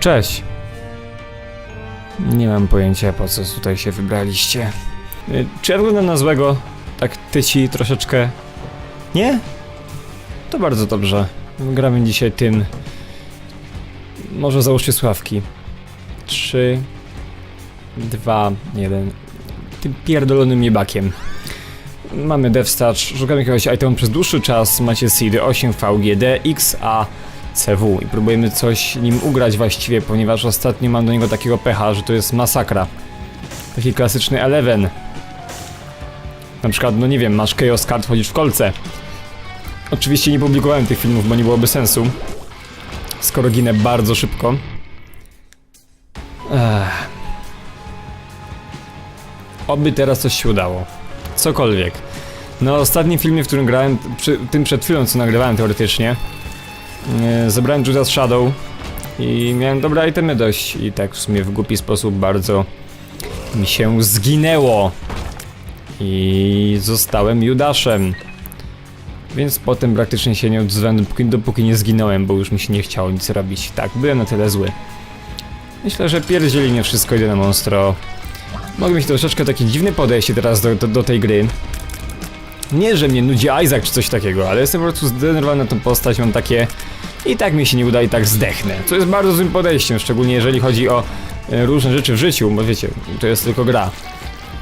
Cześć. Nie mam pojęcia po co tutaj się wybraliście. Y, Czy ja wyglądam na złego? Tak tyci troszeczkę? Nie? To bardzo dobrze. Gramy dzisiaj tym. Może załóżcie sławki. Trzy, dwa, jeden. Tym pierdolonym jebakiem. Mamy DevStatch, szukamy jakiegoś itemu przez dłuższy czas, macie seedy 8 VGD XA CW i próbujemy coś nim ugrać właściwie, ponieważ ostatnio mam do niego takiego pecha, że to jest masakra. Taki klasyczny Eleven. Na przykład, no nie wiem, masz Chaos Card, wchodzisz w kolce. Oczywiście nie publikowałem tych filmów, bo nie byłoby sensu. Skoro ginę bardzo szybko. Ech. Oby teraz coś się udało. Cokolwiek. Na ostatnim filmie, w którym grałem, przy, tym przed chwilą, co nagrywałem teoretycznie, zebrałem Judas Shadow i miałem dobre itemy dość i tak w sumie w głupi sposób bardzo mi się zginęło. I zostałem Judaszem. Więc potem praktycznie się nie odzwałem, dopóki, dopóki nie zginąłem, bo już mi się nie chciało nic robić. Tak, byłem na tyle zły. Myślę, że pierdzieli nie wszystko idę na monstro. Mogę mieć troszeczkę takie dziwne podejście teraz do, do, do tej gry. Nie, że mnie nudzi Isaac czy coś takiego, ale jestem po prostu zdenerwowany na tą postać, mam takie... I tak mi się nie uda i tak zdechnę. Co jest bardzo złym podejściem, szczególnie jeżeli chodzi o e, różne rzeczy w życiu, bo wiecie, to jest tylko gra.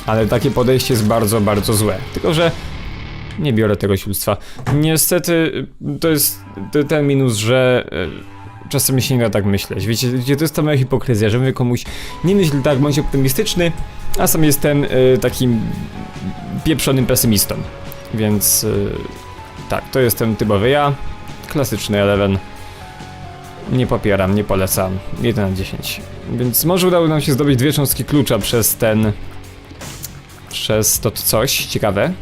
Ale takie podejście jest bardzo, bardzo złe. Tylko, że nie biorę tego sióstwa. Niestety, to jest ten minus, że e, czasem się nie da tak myśleć. Wiecie, wiecie, to jest ta moja hipokryzja, że mówię komuś nie myśl tak, bądź optymistyczny, a sam jestem e, takim pieprzonym pesymistą. Więc e, tak, to jestem typowy ja. Klasyczny Eleven. Nie popieram, nie polecam. 1 na 10. Więc może udało nam się zdobyć dwie cząstki klucza przez ten... Przez to coś ciekawe.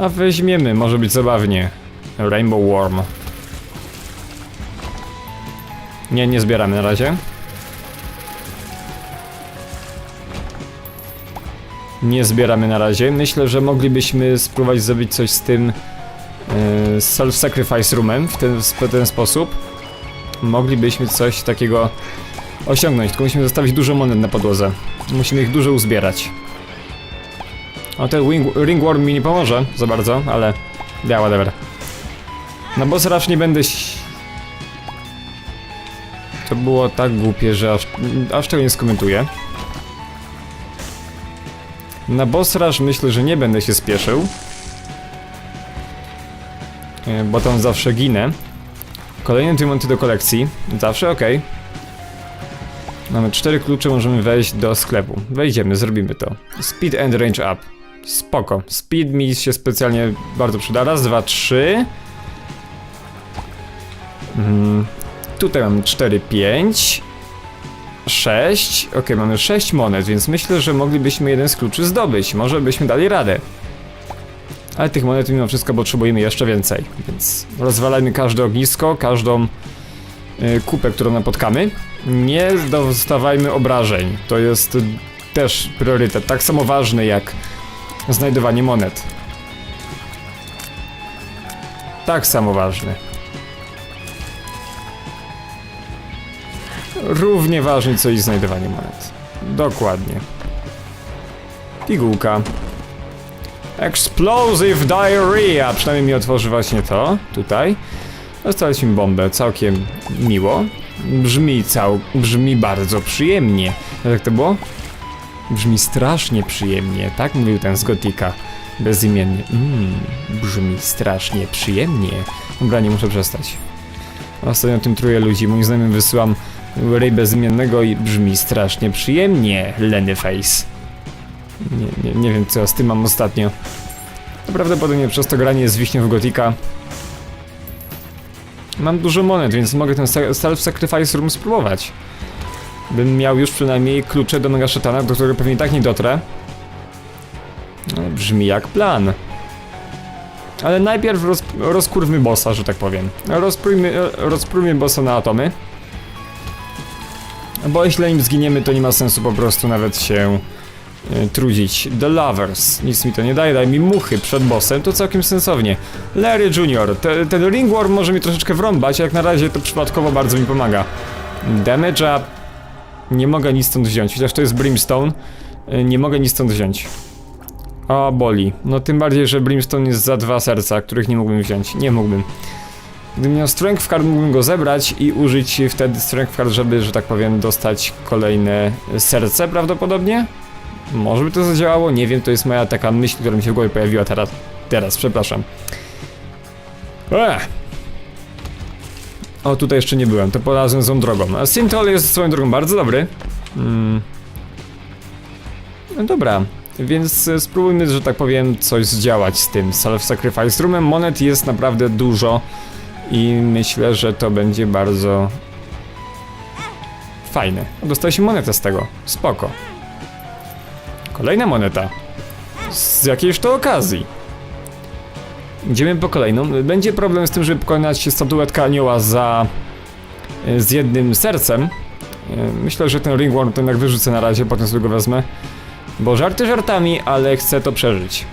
A weźmiemy, może być zabawnie. Rainbow Worm. Nie, nie zbieramy na razie. Nie zbieramy na razie. Myślę, że moglibyśmy spróbować zrobić coś z tym self-sacrifice roomem w ten, w ten sposób. Moglibyśmy coś takiego osiągnąć, tylko musimy zostawić dużo monet na podłodze. Musimy ich dużo uzbierać. O, ten wing, ringworm mi nie pomoże za bardzo, ale... Yeah, whatever. Na boss rush nie będę... To było tak głupie, że aż, aż tego nie skomentuję. Na boss rush myślę, że nie będę się spieszył. E, Bo tam zawsze ginę. Kolejne diamenty do kolekcji. Zawsze ok. Mamy cztery klucze, możemy wejść do sklepu. Wejdziemy, zrobimy to. Speed and range up. Spoko. Speed mi się specjalnie bardzo przyda. Raz, dwa, trzy. Mhm. Tutaj mamy 4, 5. 6. Ok, mamy 6 monet, więc myślę, że moglibyśmy jeden z kluczy zdobyć. Może byśmy dali radę. Ale tych monet mimo wszystko potrzebujemy jeszcze więcej. Więc rozwalajmy każde ognisko, każdą y, kupę, którą napotkamy. Nie dostawajmy obrażeń. To jest też priorytet. Tak samo ważny jak znajdowanie monet. Tak samo ważny. Równie ważny co i znajdowanie monet. Dokładnie. Pigułka. Explosive Diarrhea. Przynajmniej mi otworzy właśnie to. Tutaj. Dostaliśmy bombę. Całkiem miło. Brzmi cał... Brzmi bardzo przyjemnie. Jak to było? Brzmi strasznie przyjemnie. Tak mówił ten z Gotika. Bezimiennie. Mmm, brzmi strasznie przyjemnie. Dobra, nie muszę przestać. Ostatnio tym truję ludzi. Moim znajomym wysyłam rej bezimiennego i brzmi strasznie przyjemnie. Lenny face. Nie, nie, nie wiem co ja z tym mam ostatnio. To prawdopodobnie przez to granie z wiśnią w Gotika. Mam dużo monet, więc mogę ten sa- self-sacrifice room spróbować. Bym miał już przynajmniej klucze do Mega Szetana, do którego pewnie tak nie dotrę. No, brzmi jak plan. Ale najpierw roz, rozkurwmy bossa, że tak powiem. Rozprójmy, rozprójmy bossa na atomy. Bo jeśli nim zginiemy, to nie ma sensu po prostu nawet się trudzić. The Lovers. Nic mi to nie daje, daj mi muchy przed bossem, to całkiem sensownie. Larry Jr. Te, ten ringworm może mi troszeczkę wrąbać, jak na razie to przypadkowo bardzo mi pomaga. Damage up. Nie mogę nic stąd wziąć, chociaż to jest Brimstone. e, Nie mogę nic stąd wziąć. O, boli. No tym bardziej, że Brimstone jest za dwa serca, których nie mógłbym wziąć. Nie mógłbym. Gdybym miał Strength Card, mógłbym go zebrać i użyć wtedy Strength Card, żeby, że tak powiem, dostać kolejne serce prawdopodobnie? Może by to zadziałało? Nie wiem, to jest moja taka myśl, która mi się w głowie pojawiła teraz. Teraz, przepraszam. Ech. O, tutaj jeszcze nie byłem, to polazłem złą drogą. A Synthol jest swoją drogą bardzo dobry. Mm. No dobra, więc e, spróbujmy, że tak powiem, coś zdziałać z tym self-sacrifice roomem. Monet jest naprawdę dużo i myślę, że to będzie bardzo fajne. Dostaje się monetę z tego. Spoko. Kolejna moneta. Z jakiejś to okazji. Idziemy po kolejną. Będzie problem z tym, żeby pokonać statuetkę anioła za e, z jednym sercem. E, Myślę, że ten ringworm to jednak wyrzucę na razie, potem sobie go wezmę. Bo żarty żartami, ale chcę to przeżyć.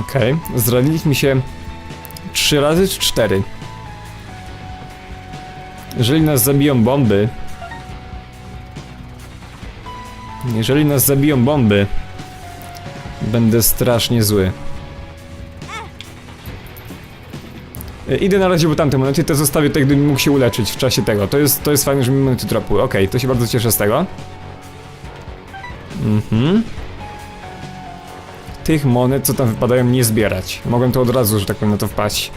Okej, okay. zraniliśmy się trzy razy czy cztery. Jeżeli nas zabiją bomby... Jeżeli nas zabiją bomby... Będę strasznie zły. E, Idę na razie po tamte monety, te zostawię tak, gdybym mógł się uleczyć w czasie tego. To jest, to jest fajne, że mi monety dropuły. Okej, to się bardzo cieszę z tego. Mhm. Tych monet, co tam wypadają, nie zbierać. Mogłem to od razu, że tak powiem, na to wpaść.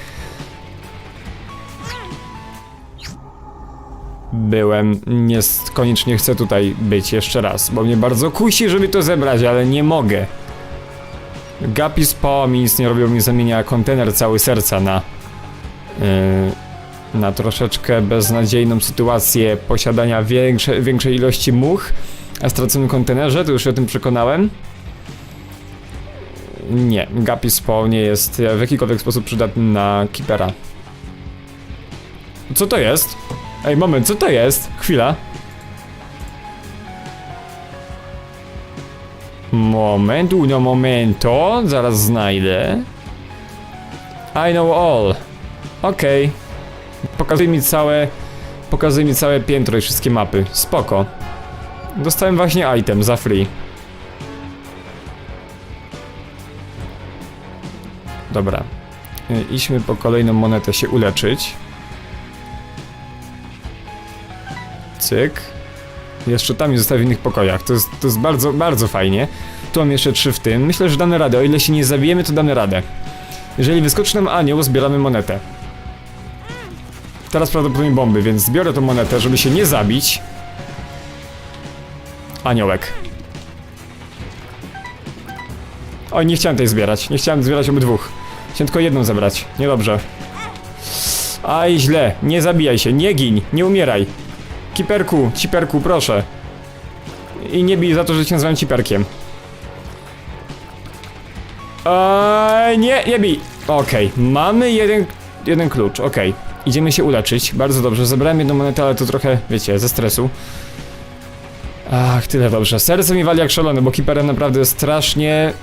Byłem, nie koniecznie chcę tutaj być jeszcze raz, bo mnie bardzo kusi, żeby to zebrać, ale nie mogę. Gapi spo mi nic nie robią, mi zamienia kontener cały serca na Yy, na troszeczkę beznadziejną sytuację posiadania większe, większej ilości much, a straconym kontenerze, to już się o tym przekonałem. Nie, Gapi Spawn nie jest w jakikolwiek sposób przydatny na Keepera. Co to jest? Ej, moment, co to jest? Chwila. Moment, uno momento, zaraz znajdę. I know all. Okej. Pokazuje mi całe... Pokazuje mi całe piętro i wszystkie mapy. Spoko. Dostałem właśnie item za free. Dobra. Y, Idźmy po kolejną monetę się uleczyć. Cyk. Jeszcze tam zostawię w innych pokojach. To jest, to jest bardzo, bardzo fajnie. Tu mam jeszcze trzy w tym. Myślę, że damy radę. O ile się nie zabijemy, to damy radę. Jeżeli wyskoczy nam anioł, zbieramy monetę. Teraz prawdopodobnie bomby, więc zbiorę tą monetę, żeby się nie zabić. Aniołek. Oj, nie chciałem tej zbierać. Nie chciałem zbierać obydwóch. Chciałem tylko jedną zebrać. Niedobrze. Aj, źle. Nie zabijaj się. Nie gin. Nie umieraj. Kiperku, ciperku, proszę. I nie bij za to, że cię nazywam ciperkiem. Eee, nie, nie bij. Okej, mamy jeden, jeden klucz, okej. Idziemy się uleczyć, bardzo dobrze. Zebrałem jedną monetę, ale to trochę, wiecie, ze stresu. Ach, tyle dobrze. Serce mi wali jak szalone, bo kiperem naprawdę strasznie,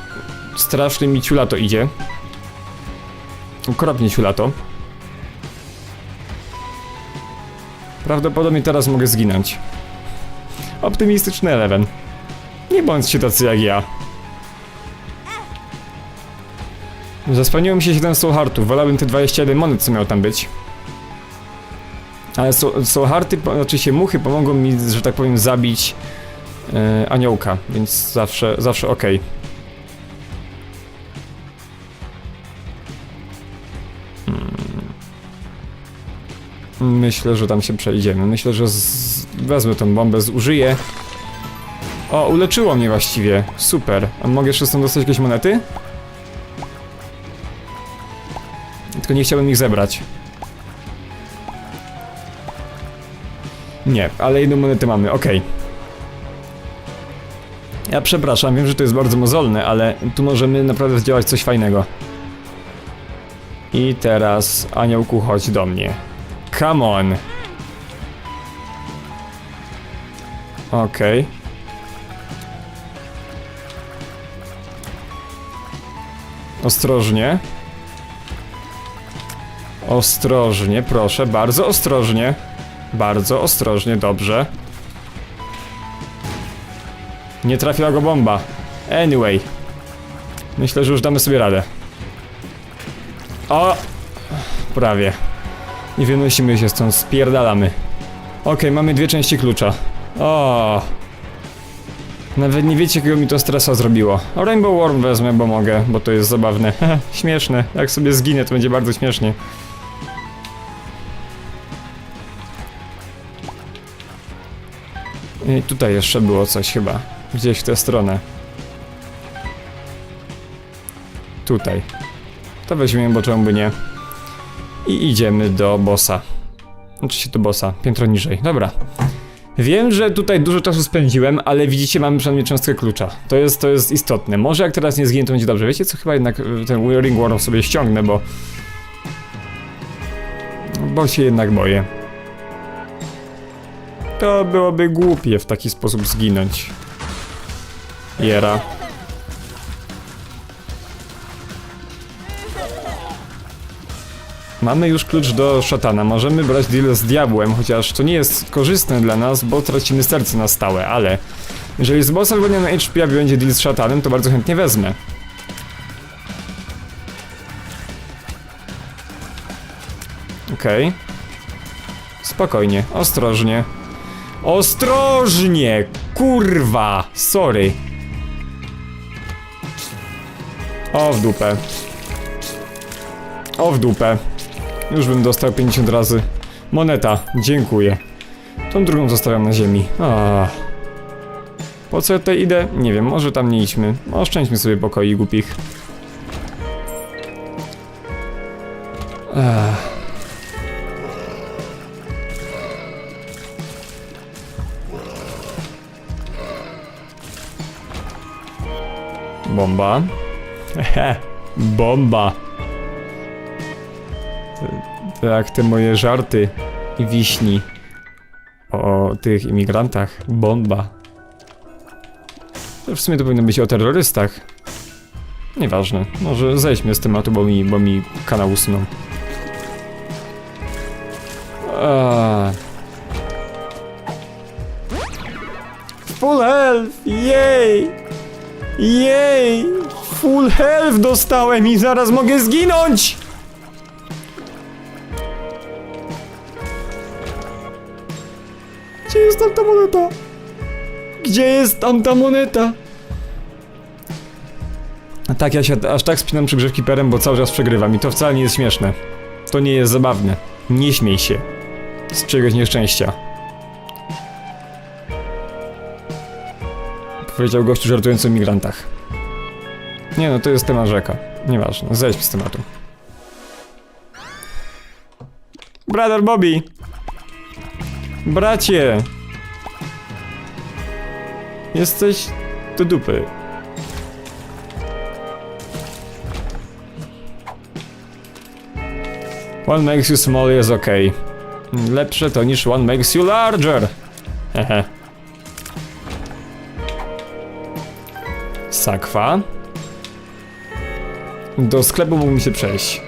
strasznie mi ciulato idzie. Okropnie ciulato. Prawdopodobnie teraz mogę zginąć. Optymistyczny Eleven. Nie bądźcie tacy jak ja. Zaspełniło mi się 7 soul heartów, wolałbym te 21 monet, co miał tam być. Ale soul, hearty, znaczy się muchy pomogą mi, że tak powiem, zabić e, aniołka, więc zawsze, zawsze okej. Hmm. Myślę, że tam się przejdziemy. Myślę, że z... wezmę tą bombę, zużyję. O, uleczyło mnie właściwie. Super. A mogę jeszcze stąd dostać jakieś monety? Tylko nie chciałbym ich zebrać. Nie, ale jedną monetę mamy, okej. Ja przepraszam, wiem, że to jest bardzo mozolne, ale tu możemy naprawdę zdziałać coś fajnego. I teraz, aniołku, chodź do mnie. Come on. Okej. Ostrożnie. Ostrożnie, proszę, bardzo ostrożnie. Bardzo ostrożnie, dobrze. Nie trafiła go bomba. Anyway. Myślę, że już damy sobie radę. O! Prawie. Nie wynosimy się stąd, spierdalamy. Okej, mamy dwie części klucza. O. Nawet nie wiecie, jakiego mi to stresa zrobiło. Rainbow Worm wezmę, bo mogę, bo to jest zabawne. śmieszne. Jak sobie zginę, to będzie bardzo śmiesznie. I tutaj jeszcze było coś chyba. Gdzieś w tę stronę. Tutaj. To weźmiemy, bo czemu by nie. I idziemy do bossa. Oczywiście do bossa, piętro niżej. Dobra. Wiem, że tutaj dużo czasu spędziłem, ale widzicie, mamy przynajmniej cząstkę klucza. To jest, to jest istotne. Może jak teraz nie zginie, to będzie dobrze. Wiecie co, chyba jednak y, ten Ring Worm sobie ściągnę, bo... Bo się jednak boję. To byłoby głupie w taki sposób zginąć. Jera. Mamy już klucz do szatana. Możemy brać deal z diabłem, chociaż to nie jest korzystne dla nas, bo tracimy serce na stałe, ale jeżeli z bossa wygodnia na HP będzie deal z szatanem, to bardzo chętnie wezmę. Okej. Spokojnie, ostrożnie. Ostrożnie! Kurwa! Sorry. O w dupę. O w dupę. Już bym dostał 50 razy. Moneta, dziękuję. Tą drugą zostawiam na ziemi. A. Po co ja tutaj idę? Nie wiem, może tam nie idźmy. Oszczędźmy sobie pokoi głupich. Ech. Bomba. Hehe, bomba. Tak, te moje żarty i wiśni o tych imigrantach. Bomba. W sumie to powinno być o terrorystach. Nieważne. Może zejdźmy z tematu, bo mi, bo mi kanał usunął. Full health! Jej! Jej! Full health dostałem i zaraz mogę zginąć! Jest tam ta moneta? Gdzie jest tam ta moneta? Tak, ja się aż tak spinam przygrzewki perem, bo cały czas przegrywam i to wcale nie jest śmieszne. To nie jest zabawne. Nie śmiej się. Z czegoś nieszczęścia. Powiedział gościu żartujący o migrantach. Nie no, to jest temat rzeka. Nieważne, zejdź z tematu. Brother Bobby! Bracie! Jesteś do dupy. One makes you small jest ok. Lepsze to niż one makes you larger. Hehe. Sakwa. Do sklepu mógłbym się przejść.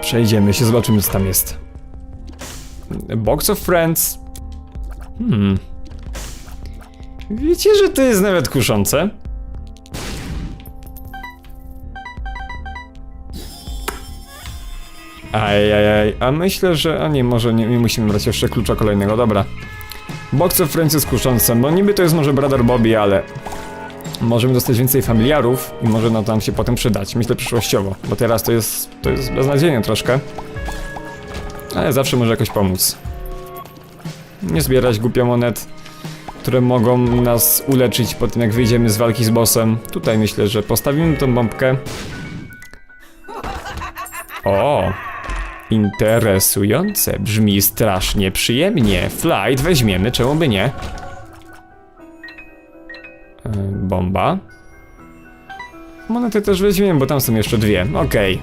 Przejdziemy się, zobaczymy co tam jest. Box of Friends. Hmm. Wiecie, że to jest nawet kuszące? Ajajaj, a myślę, że... A nie, może nie, nie musimy brać jeszcze klucza kolejnego, dobra. Box of Friends jest kuszące, bo niby to jest może Brother Bobby, ale... Możemy dostać więcej familiarów i może no tam się potem przydać, myślę przyszłościowo, bo teraz to jest... to jest beznadziejnie troszkę. Ale zawsze może jakoś pomóc. Nie zbierać głupio monet, które mogą nas uleczyć po tym jak wyjdziemy z walki z bossem. Tutaj myślę, że postawimy tą bombkę. O! Interesujące, brzmi strasznie przyjemnie. Flight weźmiemy, czemu by nie? Yy, bomba. Monety też weźmiemy, bo tam są jeszcze dwie. Okej.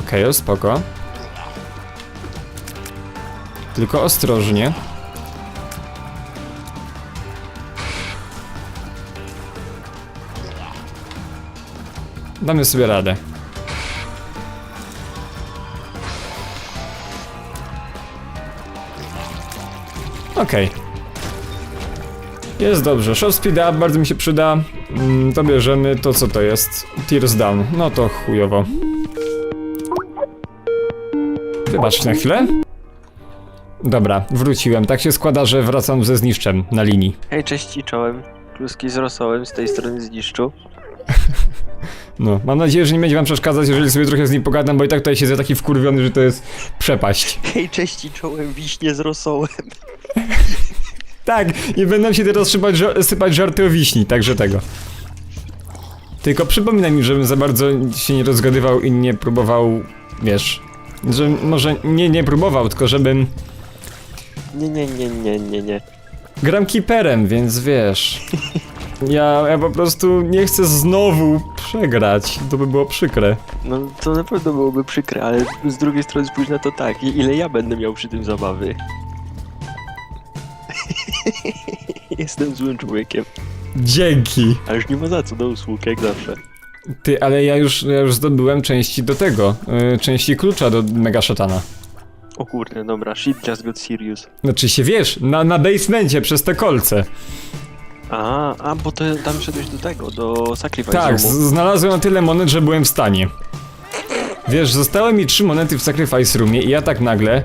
Okej, okay, spoko. Tylko ostrożnie. Damy sobie radę. Okej. Jest dobrze. Shot speed up bardzo mi się przyda. Mm, to bierzemy to co to jest. Tears down. No to chujowo. Wybacz na chwilę. Dobra, wróciłem. Tak się składa, że wracam ze zniszczem na linii. Hej, cześć i czołem. Kluski z rosołem z tej strony zniszczu. No, mam nadzieję, że nie będzie wam przeszkadzać, jeżeli sobie trochę z nim pogadam, bo i tak tutaj siedzę taki wkurwiony, że to jest przepaść. Hej, cześć i czołem, wiśnie z rosołem. Tak, i będą się teraz sypać, sypać żarty o wiśni, także tego. Tylko przypominaj mi, żebym za bardzo się nie rozgadywał i nie próbował, wiesz, że może nie, nie próbował, tylko żebym... Nie, nie, nie, nie, nie, nie. Gram keeperem, więc wiesz... Ja, ja po prostu nie chcę znowu przegrać, to by było przykre. No to na pewno byłoby przykre, ale z drugiej strony spójrz na to tak, i- ile ja będę miał przy tym zabawy. Jestem złym człowiekiem, Dzięki. ale już nie ma za co do usług, jak zawsze. Ty, ale ja już, ja już zdobyłem części do tego, y, części klucza do Mega Szatana. O kurde, dobra, shit just got serious. Znaczy się wiesz, na, na basemencie przez te kolce. A, a, bo to tam szedłeś do tego, do Sacrifice Tak, z- Roomu. znalazłem na tyle monet, że byłem w stanie. Wiesz, zostały mi trzy monety w Sacrifice Roomie i ja tak nagle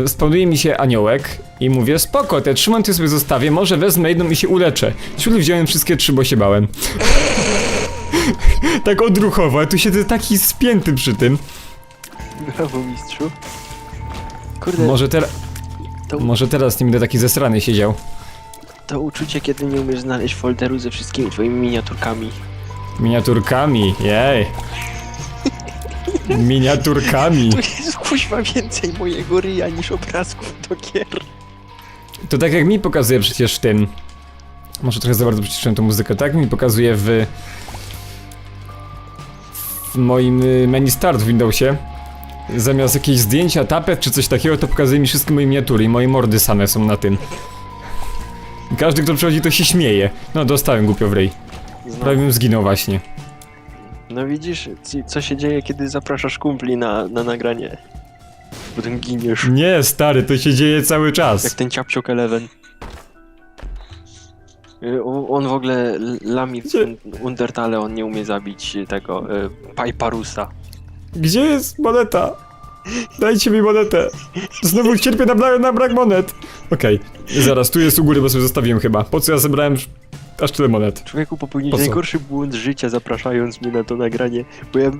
yy, spełnuje mi się aniołek i mówię, spoko, te trzy monety sobie zostawię, może wezmę jedną i się uleczę. Ciul wziąłem wszystkie trzy, bo się bałem. tak odruchowo, a tu siedzę taki spięty przy tym. Brawo, mistrzu. Kurde, Może, ter to, może teraz nie będę taki zesrany siedział. to uczucie, kiedy nie umiesz znaleźć folderu ze wszystkimi twoimi miniaturkami. Miniaturkami, jej. Miniaturkami. Tu jest kuźwa więcej mojego ryja niż obrazków do gier. To tak jak mi pokazuje przecież w tym. Może trochę za bardzo przyciszyłem tą muzykę. Tak mi pokazuje w. w moim y, menu start w Windowsie. Zamiast jakieś zdjęcia, tapet czy coś takiego, to pokazuje mi wszystkie moje miniatury i moje mordy same są na tym. I każdy, kto przychodzi, to się śmieje. No, dostałem głupio w ryj. Prawie bym zginął właśnie. No widzisz, co się dzieje, kiedy zapraszasz kumpli na, na nagranie. Potem giniesz. Nie, stary, to się dzieje cały Jak czas. ten ciapciok Eleven. Y, On w ogóle lami w Gdzie? Undertale, on nie umie zabić tego y, Piparusa. Gdzie jest moneta? Dajcie mi monetę. Znowu cierpię na, bra na brak monet. Okej, zaraz, tu jest u góry, bo sobie zostawiłem chyba. Po co ja zebrałem aż tyle monet? Człowieku popełnić Po co? najgorszy błąd życia, zapraszając mnie na to nagranie. Bo ja,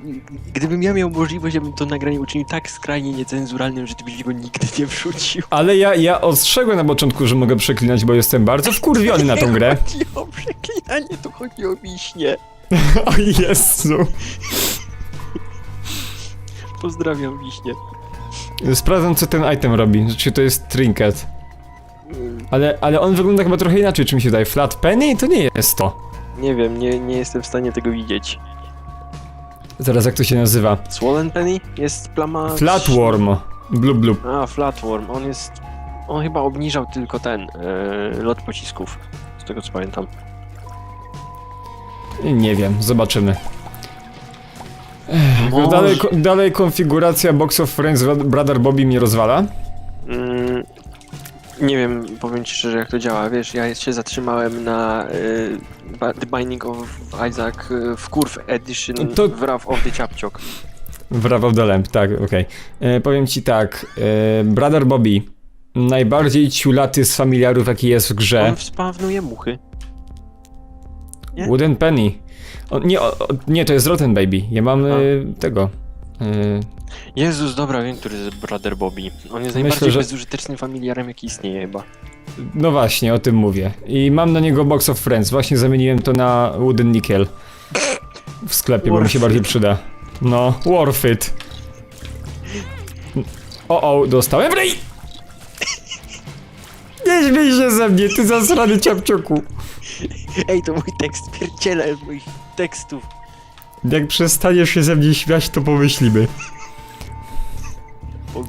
gdybym ja miał możliwość, ja bym to nagranie uczynił tak skrajnie niecenzuralnym, że ty byś go nigdy nie wrzucił. Ale ja, ja ostrzegłem na początku, że mogę przeklinać, bo jestem bardzo wkurwiony na tą grę. Nie chodzi o przeklinanie, to chodzi o wiśnie. O Jezu. Pozdrawiam wiśnie. Sprawdzam, co ten item robi. Znaczy, to jest trinket. Ale, ale on wygląda chyba trochę inaczej, czy mi się wydaje. Flat penny? To nie jest to. Nie wiem, nie, nie jestem w stanie tego widzieć. Zaraz, jak to się nazywa? Swollen Penny? Jest plama... Flatworm. Blub, blub. A, Flatworm. On jest... On chyba obniżał tylko ten, e, lot pocisków. Z tego co pamiętam. Nie wiem, zobaczymy. No Może- dalej, ko- dalej konfiguracja Box of Friends Brother Bobby mnie rozwala. Mm, nie wiem, powiem ci szczerze jak to działa, wiesz, ja się zatrzymałem na y, Ba- The Binding of Isaac y, w Curve Edition To- w Wrath of the Ciapciok. W Wrath of the Lamp, tak, okej. E, Powiem ci tak, e, Brother Bobby, najbardziej ciulaty z familiarów jaki jest w grze. On wspawnuje muchy. nie? Wooden Penny. O, nie, o, o, nie, to jest Rotten Baby. Ja mam e, tego. E, Jezus, dobra, wiem, który jest Brother Bobby. On jest Myślę, najbardziej że- bezużytecznym familiarem, jaki istnieje chyba. no właśnie, o tym mówię. I mam na niego Box of Friends. Właśnie zamieniłem to na Wooden Nickel. W sklepie, bo mi się bardziej przyda. No, worth it. O, o, dostałem w ryj! Nie śmiej się ze mnie, ty zasrany ciapcioku. Ej, to mój tekst, pierdziele moich tekstów. Jak przestaniesz się ze mnie śmiać, to pomyślimy.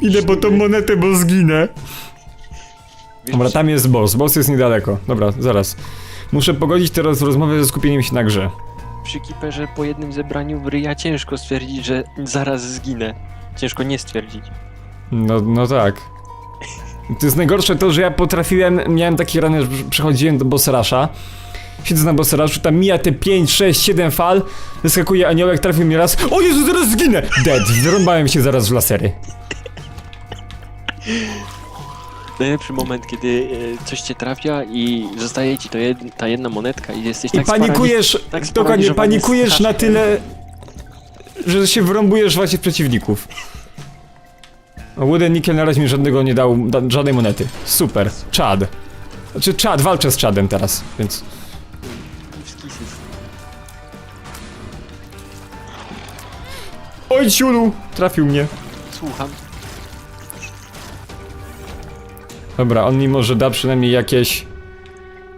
Idę po tą monetę, bo zginę. Dobra, tam jest boss. Boss jest niedaleko. Dobra, zaraz. Muszę pogodzić teraz rozmowę ze skupieniem się na grze. przy Keeperze po jednym zebraniu w ryja ciężko stwierdzić, że zaraz zginę. Ciężko nie stwierdzić. No, no tak. To jest najgorsze to, że ja potrafiłem, miałem takie rany, że przechodziłem do boss rusha. Siedzę na boss rushu, tam mija te 5, 6, 7 fal, wyskakuje aniołek, trafił mnie raz. O Jezu, zaraz zginę! Dead, wyrąbałem się zaraz w lasery. Najlepszy moment, kiedy e, coś cię trafia i zostaje ci to jed, ta jedna monetka i jesteś I tak panikujesz, tak dokładnie, sparaliżowany panikujesz na tyle, że się wrąbujesz właśnie w przeciwników. A Wooden Nickel na razie mi żadnego nie dał, da, żadnej monety. Super. Chad. Znaczy Chad, walczę z Chadem teraz, więc... Oj, ciulu! Trafił mnie. Słucham. Dobra, on mi może da przynajmniej jakieś...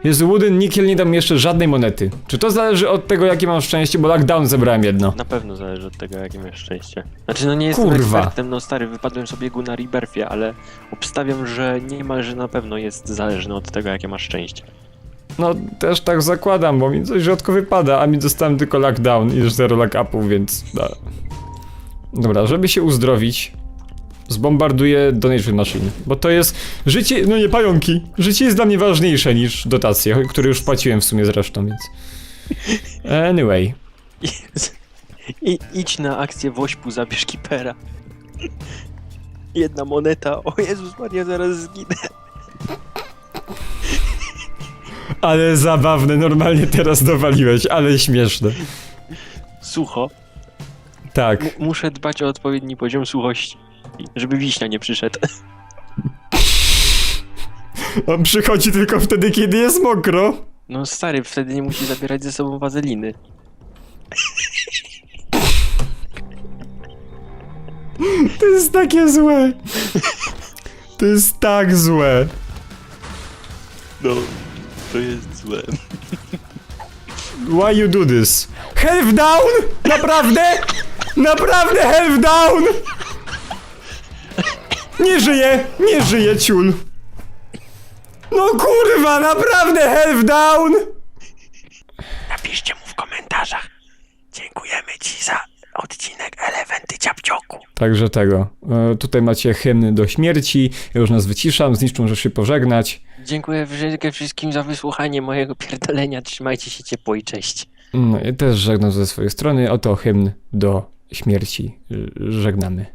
Jezu, Wooden Nickel nie dał mi jeszcze żadnej monety. Czy to zależy od tego, jakie mam szczęście, bo lockdown zebrałem jedno. Na pewno zależy od tego, jakie masz szczęście. Znaczy, no nie jestem Kurwa. ekspertem, no stary, wypadłem sobie na Rebirthie, ale obstawiam, że niemalże na pewno jest zależny od tego, jakie masz szczęście. No, też tak zakładam, bo mi coś rzadko wypada, a mi dostałem tylko lockdown i zero lock upów, więc... Da. Dobra, żeby się uzdrowić, zbombarduję Donation Machine, bo to jest... Życie, no nie pająki, życie jest dla mnie ważniejsze niż dotacje, które już płaciłem w sumie zresztą, więc... Anyway. I idź na akcję Wośpu, zabierz Keepera. Jedna moneta, o Jezus Maria, zaraz zginę. Ale zabawne, normalnie teraz dowaliłeś, ale śmieszne. Sucho. Tak. M- muszę dbać o odpowiedni poziom suchości, żeby wiśnia nie przyszedł. On przychodzi tylko wtedy, kiedy jest mokro. No stary, wtedy nie musi zabierać ze sobą wazeliny. To jest takie złe. To jest tak złe. No, to jest złe. Why you do this? Health down? Naprawdę? Naprawdę health down? Nie żyje, nie żyje ciul. No kurwa, naprawdę health down? Napiszcie mu w komentarzach. Dziękujemy ci za odcinek Eleventy Ciapcioku. Także tego. E, tutaj macie hymny do śmierci. Ja już nas wyciszam, z niczym możesz się pożegnać. Dziękuję wszy- wszystkim za wysłuchanie mojego pierdolenia. Trzymajcie się ciepło i cześć. No i też żegnam ze swojej strony. Oto hymn do śmierci y, żegnamy.